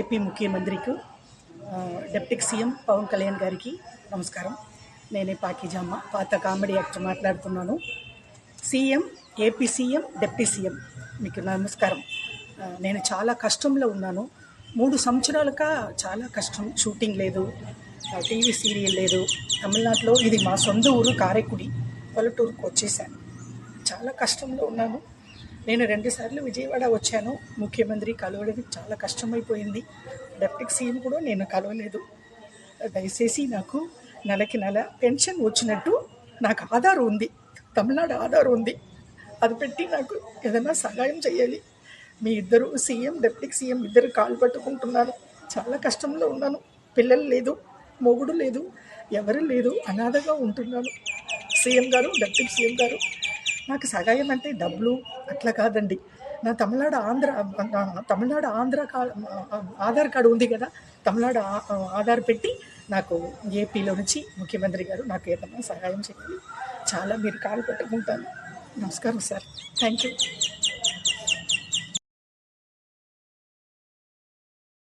AP ముఖ్యమంత్రికి ఆ, deputy CM Pawan Kalyan గారికి నమస్కారం. నేనే పాకిజామ్మ పాత కామెడీ యాక్టర్ మాట్లాడుతున్నాను. CM AP CM deputy CM మీకు నమస్కారం. నేను చాలా కష్టంలో ఉన్నాను. మూడు సంవత్సరాలుగా చాలా కష్టం. షూటింగ్ లేదు టీవీ సీరియల్ లేదు. తమిళనాడులో ఇది మా సొంత ఊరు కారైకుడి పల్లెటూరుకు వచ్చేసాను. చాలా కష్టంలో ఉన్నాను. నేను రెండుసార్లు విజయవాడ వచ్చాను. ముఖ్యమంత్రి కలవడం చాలా కష్టమైపోయింది. డెప్టిక్ సీఎం కూడా నేను కలవలేదు. దయచేసి నాకు నెలకి నెల పెన్షన్ వచ్చినట్టు నాకు ఆధార్ ఉంది. తమిళనాడు ఆధార్ ఉంది. అది పెట్టి నాకు ఏదైనా సహాయం చేయాలి. మీ ఇద్దరు సీఎం డెప్యూటీ సీఎం ఇద్దరు కాలు పట్టుకుంటున్నారు. చాలా కష్టంలో ఉన్నాను. పిల్లలు లేదు మొగుడు లేదు ఎవరు లేదు అనాథగా ఉంటున్నాను. సీఎం గారు డెప్యూటీ సీఎం గారు నాకు సహాయం అంటే డబ్బులు అట్లా కాదండి. నా తమిళనాడు ఆంధ్ర తమిళనాడు ఆంధ్ర ఆధార్ కార్డు ఉంది కదా తమిళనాడు ఆధార్ పెట్టి నాకు ఏపీలో నుంచి ముఖ్యమంత్రి గారు నాకు ఏదైనా సహాయం చేయాలి చాలా మీరు కాలు పెట్టుకుంటాను నమస్కారం సార్. Thank you.